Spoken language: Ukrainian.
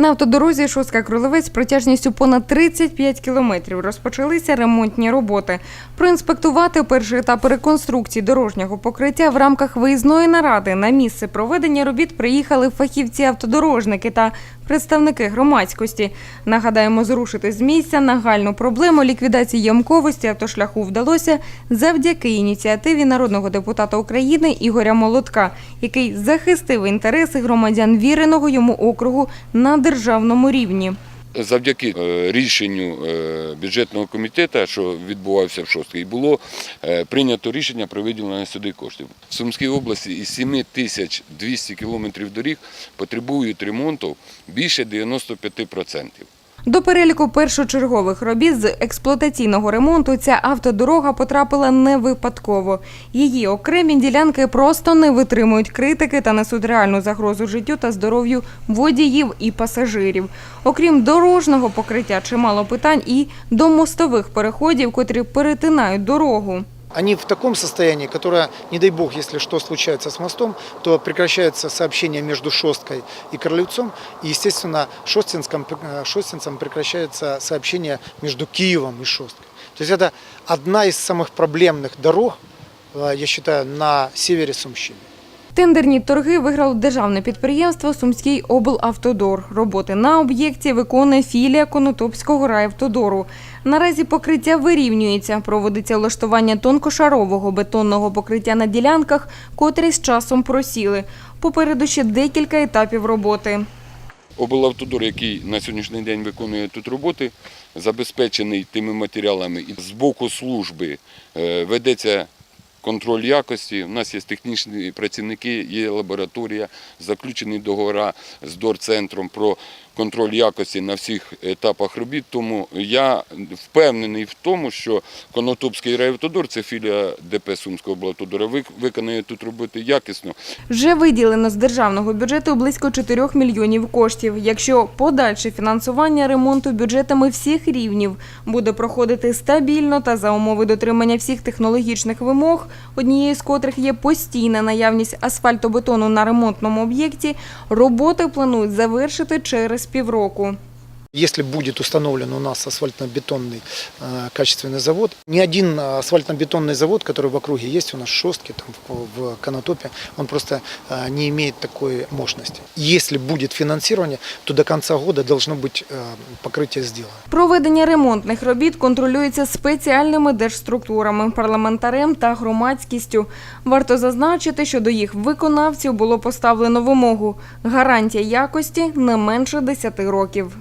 На автодорозі Шостка Кролевець протяжністю понад 35 кілометрів розпочалися ремонтні роботи. Проінспектувати перший етап реконструкції дорожнього покриття в рамках виїзної наради на місце проведення робіт приїхали фахівці-автодорожники та представники громадськості. Нагадаємо, зрушити з місця нагальну проблему ліквідації ямковості автошляху вдалося завдяки ініціативі народного депутата України Ігоря Молотка, який захистив інтереси громадян віреного йому округу на державному рівні. Завдяки е, рішенню е, бюджетного комітету, що відбувався в шостій, було е, прийнято рішення про виділення сюди коштів. В Сумській області із 7200 кілометрів доріг потребують ремонту більше 95%. До переліку першочергових робіт з експлуатаційного ремонту ця автодорога потрапила не випадково. Її окремі ділянки просто не витримують критики та несуть реальну загрозу життю та здоров'ю водіїв і пасажирів. Окрім дорожнього покриття, чимало питань і до мостових переходів, котрі перетинають дорогу. Они в таком состоянии, которое, не дай бог, если что случается с мостом, то прекращается сообщение между Шосткой и Кролевцом, и, естественно, Шостинском, э, Шостинцем прекращается сообщение между Киевом и Шосткой. То есть это одна из самых проблемных дорог, э, я считаю, на севере Сумщины. Тендерні торги виграло державне підприємство Сумський облавтодор. Роботи на об'єкті виконує філія Конотопського райавтодору. Наразі покриття вирівнюється. Проводиться влаштування тонкошарового бетонного покриття на ділянках, котрі з часом просіли. Попереду ще декілька етапів роботи. Облавтодор, який на сьогоднішній день виконує тут роботи, забезпечений тими матеріалами. З боку служби е, ведеться контроль якості. У нас є технічні працівники, є лабораторія, заключені договори з Дорцентром про контроль якості на всіх етапах робіт. Тому я впевнений в тому, що Конотопський райавтодор, це філія ДП Сумського облавтодора, вик- виконує тут роботи якісно. Вже виділено з державного бюджету близько 4 мільйонів коштів. Якщо подальше фінансування ремонту бюджетами всіх рівнів буде проходити стабільно та за умови дотримання всіх технологічних вимог, однією з котрих є постійна наявність асфальтобетону на ремонтному об'єкті, роботи планують завершити через півроку. Если будет установлен у нас асфальтно-бетонный э, качественный завод, ни один э, асфальтно-бетонный завод, который в округе есть у нас в Шостке, там, в, в Конотопе, он просто э, не имеет такой мощности. Если будет финансирование, то до конца года должно быть э, покрытие сделано. Проведення ремонтних робіт контролюється спеціальними держструктурами, парламентарем та громадськістю. Варто зазначити, що до їх виконавців було поставлено вимогу – гарантія якості не менше 10 років.